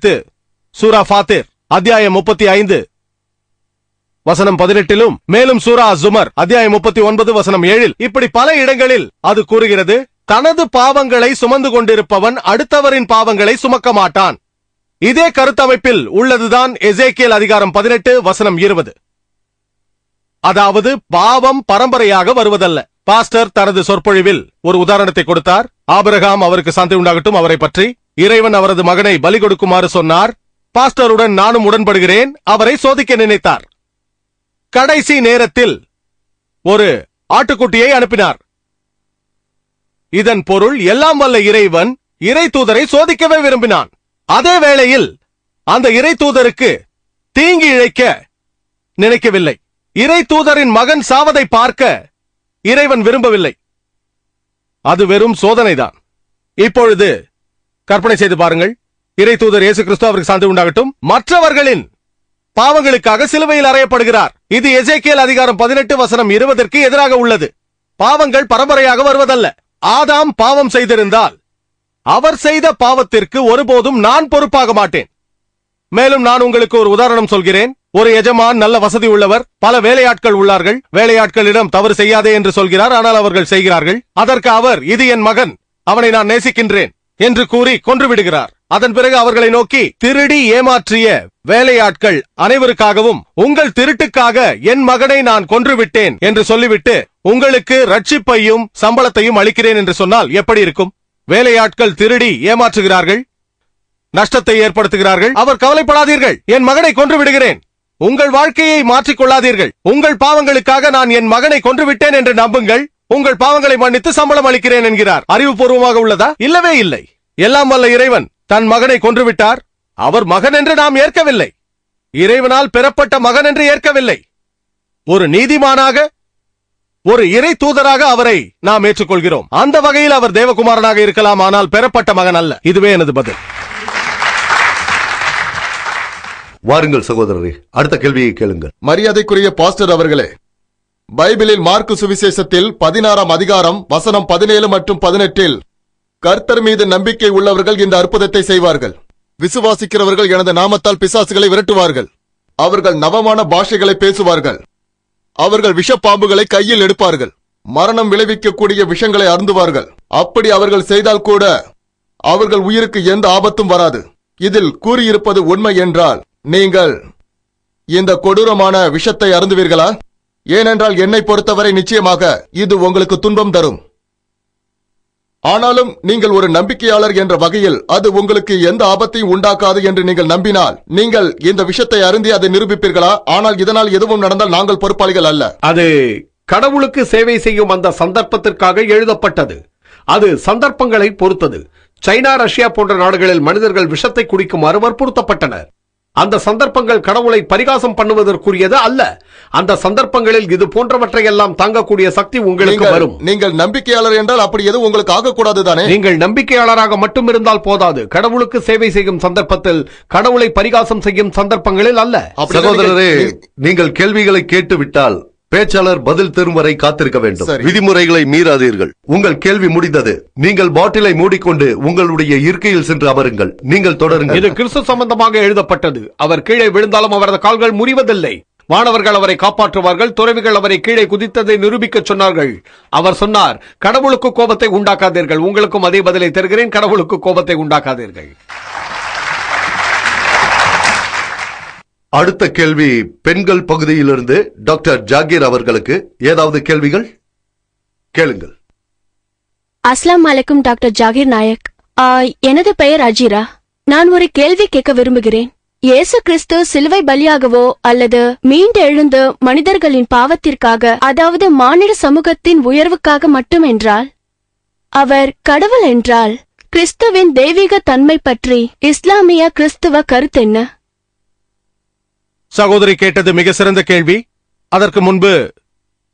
குறித்து சூரா ஃபாத்திர் அத்தியாயம் முப்பத்தி ஐந்து. வசனம் பதினெட்டிலும் மேலும் சூரா ஜுமர் அத்தியாயம் முப்பத்தி ஒன்பது வசனம் ஏழில் இப்படி பல இடங்களில் அது கூறுகிறது தனது பாவங்களை சுமந்து கொண்டிருப்பவன் அடுத்தவரின் பாவங்களை சுமக்க மாட்டான். இதே கருத்தமைப்பில் உள்ளதுதான் எசேக்கியல் அதிகாரம் பதினெட்டு வசனம் இருபது. அதாவது பாவம் பரம்பரையாக வருவதல்ல. பாஸ்டர் தனது சொற்பொழிவில் ஒரு உதாரணத்தை கொடுத்தார். ஆபிரகாம் அவருக்கு சந்தை உண்டாகட்டும் அவரை பற்றி. இறைவன் அவரது மகனை பலி கொடுக்குமாறு சொன்னார். பாஸ்டருடன் நானும் உடன்படுகிறேன். அவரை சோதிக்க நினைத்தார். கடைசி நேரத்தில் ஒரு ஆட்டுக்குட்டியை அனுப்பினார். இதன் பொருள் எல்லாம் வல்ல இறைவன் இறை தூதரை சோதிக்கவே விரும்பினான். அதே வேளையில் அந்த இறை தூதருக்கு தீங்கி இழைக்க நினைக்கவில்லை. இறை தூதரின் மகன் சாவதை பார்க்க இறைவன் விரும்பவில்லை. அது வெறும் சோதனைதான். இப்பொழுது கற்பனை செய்து பாருங்கள். இறை தூதர் இயேசு கிறிஸ்து அவருக்கு சாந்தி உண்டாகட்டும். மற்றவர்களின் பாவங்களுக்காக சிலுவையில் அறையப்படுகிறார். இது எசேக்கியல் அதிகாரம் பதினெட்டு வசனம் இருபதற்கு எதிராக உள்ளது. பாவங்கள் பரம்பரையாக வருவதல்ல. ஆதாம் பாவம் செய்திருந்தால் அவர் செய்த பாவத்திற்கு ஒருபோதும் நான் பொறுப்பாக மாட்டேன். மேலும் நான் உங்களுக்கு ஒரு உதாரணம் சொல்கிறேன். ஒரு எஜமான் நல்ல வசதி உள்ளவர் பல வேலையாட்கள் உள்ளார்கள். வேலையாட்களிடம் தவறு செய்யாதே என்று சொல்கிறார். ஆனால் அவர்கள் செய்கிறார்கள். அதற்கு அவர் இது என் மகன் அவனை நான் நேசிக்கின்றேன். என்று கூறி கொன்று விடுகிறார் அதன் பிறகு அவர்களை நோக்கி திருடி ஏமாற்றிய வேலையாட்கள் அனைவருக்காகவும் உங்கள் திருட்டுக்காக என் மகனை நான் கொன்றுவிட்டேன் என்று சொல்லிவிட்டு உங்களுக்கு ரட்சிப்பையும் சம்பளத்தையும் அளிக்கிறேன் என்று சொன்னால் எப்படி இருக்கும்? வேலையாட்கள் திருடி ஏமாற்றுகிறார்கள்? நஷ்டத்தை ஏற்படுத்துகிறார்கள்? அவர் கவலைப்படாதீர்கள் என் மகனை கொன்று விடுகிறேன் உங்கள் வாழ்க்கையை மாற்றிக்கொள்ளாதீர்கள். உங்கள் பாவங்களுக்காக நான் என் மகனை கொன்று விட்டேன் என்று நம்புங்கள். உங்கள் பாவங்களை மன்னித்து சம்பளம் அளிக்கிறேன் என்கிறார். அறிவுபூர்வமாக உள்ளதா? இல்லவே இல்லை. எல்லாம் வல்ல இறைவன் தன் மகனை கொன்றுவிட்டார். அவர் மகன் என்று நாம் ஏற்கவில்லை. இறைவனால் பெறப்பட்ட மகன் என்று ஏற்கவில்லை. ஒரு நீதிமானாக ஒரு இறை தூதராக அவரை நாம் ஏற்றுக்கொள்கிறோம். அந்த வகையில் அவர் தேவகுமாரனாக இருக்கலாம் ஆனால் பெறப்பட்ட மகன் அல்ல. இதுவே எனது பதில். வாருங்கள் சகோதரரே அடுத்த கேள்வியை கேளுங்கள். மரியாதைக்குரிய பாஸ்டர் அவர்களே பைபிளில் மார்க்கு சுவிசேஷத்தில் பதினாறாம் அதிகாரம் வசனம் பதினேழு மற்றும் பதினெட்டில் கர்த்தர் மீது நம்பிக்கை உள்ளவர்கள் இந்த அற்புதத்தை செய்வார்கள். விசுவாசிக்கிறவர்கள் எனது நாமத்தால் பிசாசுகளை விரட்டுவார்கள். அவர்கள் நவமான பாஷைகளை பேசுவார்கள். அவர்கள் விஷப்பாம்புகளை கையில் எடுப்பார்கள். மரணம் விளைவிக்கக்கூடிய விஷங்களை அருந்துவார்கள். அப்படி அவர்கள் செய்தால் கூட அவர்கள் உயிருக்கு எந்த ஆபத்தும் வராது. இதில் கூறியிருப்பது உண்மை என்றால் நீங்கள் இந்த கொடூரமான விஷத்தை அருந்துவீர்களா? ஏனென்றால் என்னை பொறுத்தவரை நிச்சயமாக இது உங்களுக்கு துன்பம் தரும். ஆனாலும் நீங்கள் ஒரு நம்பிக்கையாளர் என்ற வகையில் அது உங்களுக்கு எந்த ஆபத்தையும் உண்டாக்காது என்று நீங்கள் நம்பினால் நீங்கள் இந்த விஷத்தை அருந்தி அதை நிரூபிப்பீர்களா? ஆனால் இதனால் எதுவும் நடந்தால் நாங்கள் பொறுப்பாளிகள் அல்ல. அது கடவுளுக்கு சேவை செய்யும் அந்த சந்தர்ப்பத்திற்காக எழுதப்பட்டது. அது சந்தர்ப்பங்களை பொறுத்தது. சைனா ரஷ்யா போன்ற நாடுகளில் மனிதர்கள் விஷத்தை குடிக்குமாறு வற்புறுத்தப்பட்டனர். அந்த சந்தர்ப்பங்கள் கடவுளை பரிகாசம் பண்ணுவதற்குரியது அல்ல. அந்த சந்தர்ப்பங்களில் இது போன்றவற்றையெல்லாம் தாங்கக்கூடிய சக்தி உங்களுக்கு வரும். நீங்கள் நம்பிக்கையாளர் என்றால் அப்படி எதுவும் உங்களுக்கு ஆகக்கூடாது தானே? நீங்கள் நம்பிக்கையாளராக மட்டும் இருந்தால் போதாது. கடவுளுக்கு சேவை செய்யும் சந்தர்ப்பத்தில் கடவுளை பரிகாசம் செய்யும் சந்தர்ப்பங்களில் அல்ல. சகோதரரே நீங்கள்- நீங்கள் கேள்விகளை கேட்டு விட்டால் பேச்சாளர் பதில் தரும் வரை காத்திருக்க வேண்டும். விதிமுறைகளை மீறாதீர்கள். உங்கள் கேள்வி முடிந்தது. நீங்கள் பாட்டிலை மூடிக்கொண்டு உங்களுடைய இருக்கையில் சென்று அமருங்கள். நீங்கள் தொடருங்கள். இது கிறிஸ்து சம்பந்தமாக எழுதப்பட்டது. அவர் கீழே விழுந்தாலும் அவரது கால்கள் முறிவதில்லை. மாணவர்கள் அவரை காப்பாற்றுவார்கள். துறவிகள் அவரை கீழே குதித்ததை நிரூபிக்க சொன்னார்கள். அவர் சொன்னார் கடவுளுக்கு கோபத்தை உண்டாக்காதீர்கள். உங்களுக்கும் அதே பதிலை தருகிறேன். கடவுளுக்கு கோபத்தை உண்டாக்காதீர்கள். அடுத்த கேள்வி பெண்கள் பகுதியிலிருந்து டாக்டர் ஜாகீர் அவர்களுக்கு ஏதாவது கேள்விகள்? கேளுங்கள். அஸ்லாம் அலைக்கும் டாக்டர் ஜாகிர் நாயக். எனது பெயர் அஜீரா. நான் ஒரு கேள்வி கேட்க விரும்புகிறேன். இயேசு கிறிஸ்து சிலுவை பலியாகவோ அல்லது மீண்டு எழுந்து மனிதர்களின் பாவத்திற்காக அதாவது மானிட சமூகத்தின் உயர்வுக்காக மட்டுமென்றால்? அவர் கடவுள் என்றால் கிறிஸ்துவின் தெய்வீக தன்மை பற்றி இஸ்லாமிய கிறிஸ்துவ கருத்தென்ன சகோதரி கேட்டது மிக சிறந்த கேள்வி. அதற்கு முன்பு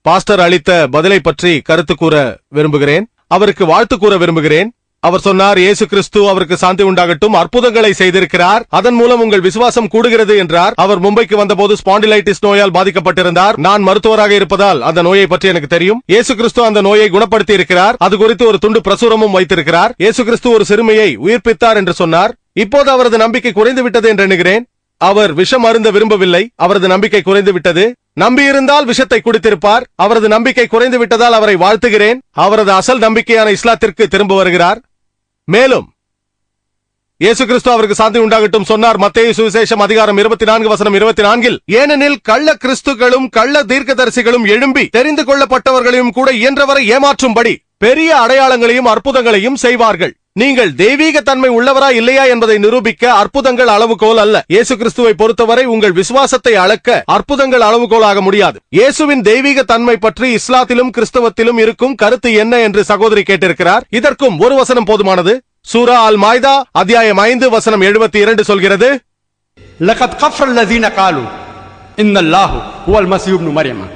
பாஸ்டர் அளித்த பதிலை பற்றி கருத்து கூற விரும்புகிறேன். அவருக்கு வாழ்த்து கூற விரும்புகிறேன். அவர் சொன்னார் இயேசு கிறிஸ்து அவருக்கு சாந்தி உண்டாகட்டும் அற்புதங்களை செய்திருக்கிறார். அதன் மூலம் உங்கள் விசுவாசம் கூடுகிறது என்றார். அவர் மும்பைக்கு வந்தபோது ஸ்பாண்டிலைட்டிஸ் நோயால் பாதிக்கப்பட்டிருந்தார். நான் மருத்துவராக இருப்பதால் அந்த நோயை பற்றி எனக்கு தெரியும். இயேசு கிறிஸ்து அந்த நோயை குணப்படுத்தி இருக்கிறார் அது குறித்து ஒரு துண்டு பிரசுரமும் வைத்திருக்கிறார். இயேசு கிறிஸ்து ஒரு சிறுமியை உயிர்ப்பித்தார் என்று சொன்னார். இப்போது அவரது நம்பிக்கை குறைந்து விட்டது என்று எண்ணுகிறேன். அவர் விஷம் அருந்த விரும்பவில்லை. அவரது நம்பிக்கை குறைந்து விட்டது. நம்பியிருந்தால் விஷத்தை குடித்திருப்பார். அவரது நம்பிக்கை குறைந்து விட்டதால் அவரை வாழ்த்துகிறேன். அவரது அசல் நம்பிக்கையான இஸ்லாத்திற்கு திரும்ப வருகிறார். மேலும் இயேசு கிறிஸ்து அவருக்கு சாந்தி உண்டாகட்டும் சொன்னார். மத்திய சுவிசேஷம் அதிகாரம் இருபத்தி நான்கு வசனம் இருபத்தி நான்கில் ஏனெனில் கள்ள கிறிஸ்துகளும் கள்ள தீர்க்கதரிசிகளும் எழும்பி தெரிந்து கொள்ளப்பட்டவர்களையும் கூட இயன்றவரை ஏமாற்றும்படி பெரிய அடையாளங்களையும் அற்புதங்களையும் செய்வார்கள். நீங்கள் தெய்வீக தன்மை உள்ளவரா இல்லையா என்பதை நிரூபிக்க அற்புதங்கள் அளவுகோல் அல்ல. இயேசு கிறிஸ்துவை பொறுத்தவரை உங்கள் விசுவாசத்தை அளக்க அற்புதங்கள் அளவுகோலாக முடியாது. இயேசுவின் தெய்வீக தன்மை பற்றி இஸ்லாத்திலும் கிறிஸ்தவத்திலும் இருக்கும் கருத்து என்ன என்று சகோதரி கேட்டிருக்கிறார். இதற்கும் ஒரு வசனம் போதுமானது. சூரா அல் மாய்தா அத்தியாயம் ஐந்து வசனம் எழுபத்தி இரண்டு சொல்கிறது. லகத் கஃப்ரல் காலு இன்னல்லாஹு ஹுவல் மஸீஹ் இப்னு மரியமா.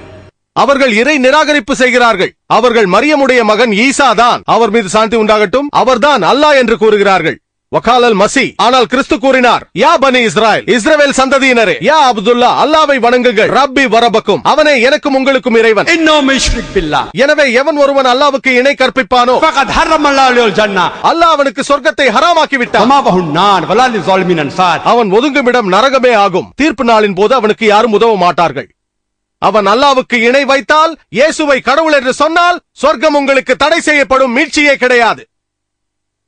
அவர்கள் இறை நிராகரிப்பு செய்கிறார்கள். அவர்கள் மரியமுடைய மகன் ஈசா தான். அவர் மீது சாந்தி உண்டாகட்டும். அவர்தான் அல்லாஹ் என்று கூறுகிறார்கள். வகாலல் மசி. ஆனால் கிறிஸ்து கூறினார் யா பனி இஸ்ராயல் இஸ்ரேல் சந்ததியினரே யா அப்துல்லா அல்லாவை வணங்குங்கள். ரப்பி வரபக்கும். அவனே எனக்கும் உங்களுக்கும் இறைவன். எனவே எவன் ஒருவன் அல்லாவுக்கு இணை கற்பிப்பானோ? அல்லாஹ் அவனுக்கு சொர்க்கத்தை ஹராமாக்கி விட்டான். அவன் ஒதுங்குமிடம் நரகமே ஆகும். தீர்ப்பு நாளின் போது அவனுக்கு யாரும் உதவ மாட்டார்கள். அவன் அல்லாவுக்கு இணை வைத்தால் இயேசுவை கடவுள் என்று சொன்னால் சொர்க்கம் உங்களுக்கு தடை செய்யப்படும் மீட்சியே கிடையாது.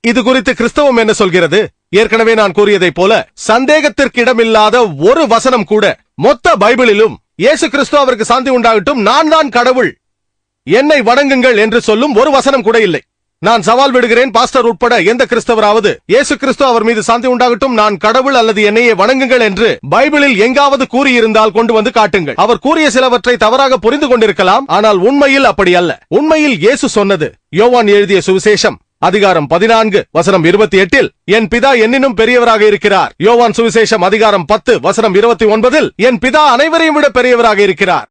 இது குறித்து கிறிஸ்தவம் என்ன சொல்கிறது? ஏற்கனவே நான் கூறியதைப் போல சந்தேகத்திற்கு இடமில்லாத ஒரு வசனம் கூட மொத்த பைபிளிலும் இயேசு கிறிஸ்து அவருக்கு சாந்தி உண்டாகட்டும் நான் தான் கடவுள் என்னை வணங்குங்கள் என்று சொல்லும் ஒரு வசனம் கூட இல்லை. நான் சவால் விடுகிறேன் பாஸ்டர் உட்பட எந்த கிறிஸ்தவராவது. இயேசு கிறிஸ்து அவர் மீது சாந்தி உண்டாகட்டும் நான் கடவுள் அல்லது என்னையே வணங்குங்கள் என்று பைபிளில் எங்காவது கூறியிருந்தால் கொண்டு வந்து காட்டுங்கள். அவர் கூறிய சிலவற்றை தவறாக புரிந்து கொண்டிருக்கலாம் ஆனால் உண்மையில் அப்படி அல்ல. உண்மையில் இயேசு சொன்னது யோவான் எழுதிய சுவிசேஷம் அதிகாரம் பதினான்கு வசனம் இருபத்தி எட்டில் என் பிதா என்னினும் பெரியவராக இருக்கிறார். யோவான் சுவிசேஷம் அதிகாரம் பத்து வசனம் இருபத்தி ஒன்பதில் என் பிதா அனைவரையும் விட பெரியவராக இருக்கிறார்.